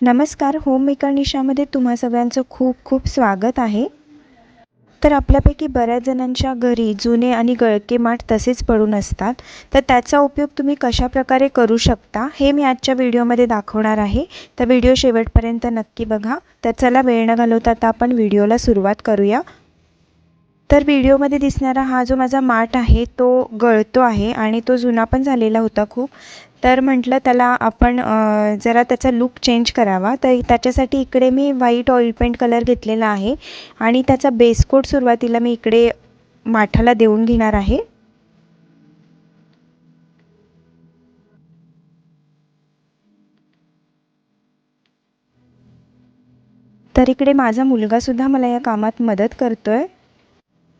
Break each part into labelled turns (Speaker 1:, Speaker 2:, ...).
Speaker 1: नमस्कार home maker निशामध्ये तुम्हा सगळ्यांचं खूप खूप स्वागत आहे. तर आपल्यापैकी बऱ्याच जणांच्या घरी जुने आणि गळके माठ तसेच पडून असतात. तर त्याचा उपयोग तुम्ही कशाप्रकारे करू शकता हे मी आजच्या व्हिडिओमध्ये दाखवणार आहे. तर व्हिडिओ शेवटपर्यंत नक्की बघा. तर चला वेळ न घालवता आता आपण व्हिडिओला सुरुवात करूया. तर व्हिडिओमध्ये दिसणारा हा जो माझा माठ आहे तो गळतो आहे आणि तो जुना पण झालेला होता खूप. तर म्हटलं त्याला आपण जरा त्याचा लुक चेंज करावा. तर त्याच्यासाठी इकडे मी व्हाईट ऑइल पेंट कलर घेतलेला आहे आणि त्याचा बेस कोट सुरुवातीला मी इकडे माठाला देऊन घेणार आहे. तर इकडे माझा मुलगासुद्धा मला या कामात मदत करतो आहे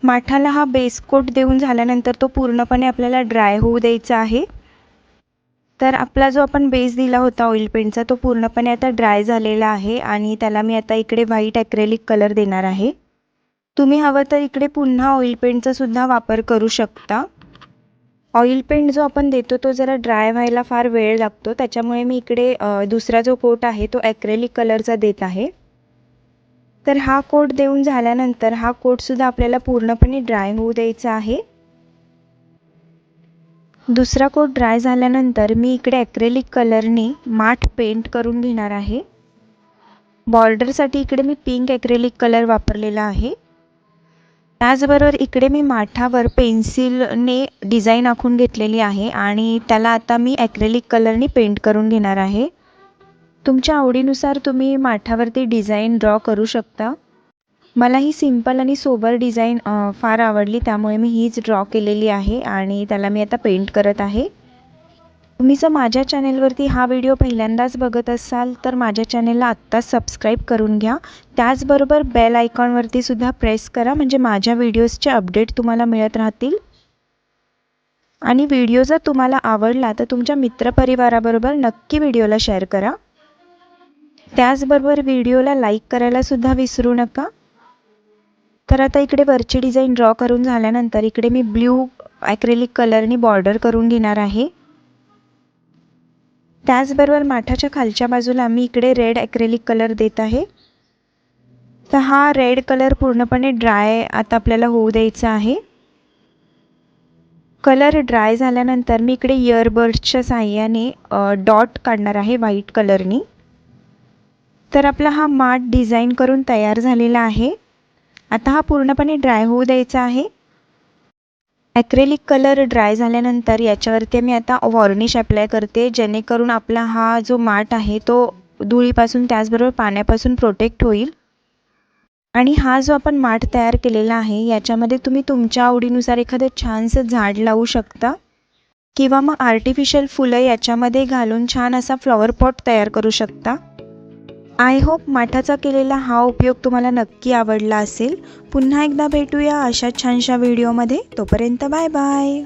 Speaker 1: माठाला हा बेस कोट देऊन झाल्यानंतर तो पूर्णपणे आपल्याला ड्राय होऊ द्यायचा आहे. तर आपला जो आपण बेस दिला होता ऑइल पेंटचा तो पूर्णपणे आता ड्राय झालेला आहे आणि त्याला मी आता इकडे व्हाईट ॲक्रेलिक कलर देणार आहे. तुम्ही हवं तर इकडे पुन्हा ऑइल पेंटचा सुद्धा वापर करू शकता. ऑइल पेंट जो आपण देतो तो जरा ड्राय व्हायला फार वेळ लागतो. त्याच्यामुळे मी इकडे दुसरा जो कोट आहे तो ॲक्रेलिक कलरचा देत आहे. तर हा कोट देऊन झाल्यानंतर हा कोटसुद्धा आपल्याला पूर्णपणे ड्राय होऊ द्यायचा आहे. दुसरा कोट ड्राय झाल्यानंतर मी इकडे ॲक्रेलिक कलरने माठ पेंट करून घेणार आहे. बॉर्डरसाठी इकडे मी पिंक ॲक्रेलिक कलर वापरलेला आहे. त्याचबरोबर इकडे मी माठावर पेन्सिलने डिझाईन आखून घेतलेली आहे आणि त्याला आता मी ॲक्रेलिक कलरने पेंट करून घेणार आहे. तुमच्या आवडीनुसार तुम्ही माठावरती डिझाईन ड्रॉ करू शकता. मला ही सिंपल आणि सोबर डिझाईन फार आवडली. त्यामुळे मी हीच ड्रॉ केलेली आहे आणि त्याला मी आता पेंट करत आहे. तुम्ही जर माझ्या चॅनेलवरती हा व्हिडिओ पहिल्यांदाच बघत असाल तर माझ्या चॅनेलला आत्ताच सबस्क्राईब करून घ्या. त्याचबरोबर बेल आयकॉनवरती सुद्धा प्रेस करा म्हणजे माझ्या व्हिडिओजचे अपडेट तुम्हाला मिळत राहतील. आणि व्हिडिओ जर तुम्हाला आवडला तर तुमच्या मित्रपरिवाराबरोबर नक्की व्हिडिओला शेअर करा. त्याचबरोबर व्हिडिओला लाईक करायलासुद्धा विसरू नका. तर आता इकडे वरची डिझाईन ड्रॉ करून झाल्यानंतर इकडे मी ब्ल्यू ॲक्रेलिक कलरनी बॉर्डर करून घेणार आहे. त्याचबरोबर माठाच्या खालच्या बाजूला मी इकडे रेड ॲक्रेलिक कलर देत आहे. तर हा रेड कलर पूर्णपणे ड्राय आता आपल्याला होऊ द्यायचा आहे. कलर ड्राय झाल्यानंतर मी इकडे इयरबड्सच्या साह्याने डॉट काढणार आहे व्हाईट कलरनी. तर आपला हा माठ डिझाईन करून तयार झालेला आहे. आता हा पूर्णपणे ड्राय होऊ द्यायचा आहे. ॲक्रेलिक कलर ड्राय झाल्यानंतर याच्यावरती मी आता वॉर्निश अप्लाय करते जेणेकरून आपला हा जो माठ आहे तो धुळीपासून त्याचबरोबर पाण्यापासून प्रोटेक्ट होईल. आणि हा जो आपण माठ तयार केलेला आहे याच्यामध्ये तुम्ही तुमच्या आवडीनुसार एखादं छानसं झाड लावू शकता. किंवा मग आर्टिफिशियल फुलं याच्यामध्ये घालून छान असा फ्लॉवर पॉट तयार करू शकता. आय होप माठाचा केलेला हा उपयोग तुम्हाला नक्की आवडला असेल. पुन्हा एकदा भेटूया अशा छानशा व्हिडिओमध्ये. तोपर्यंत बाय बाय.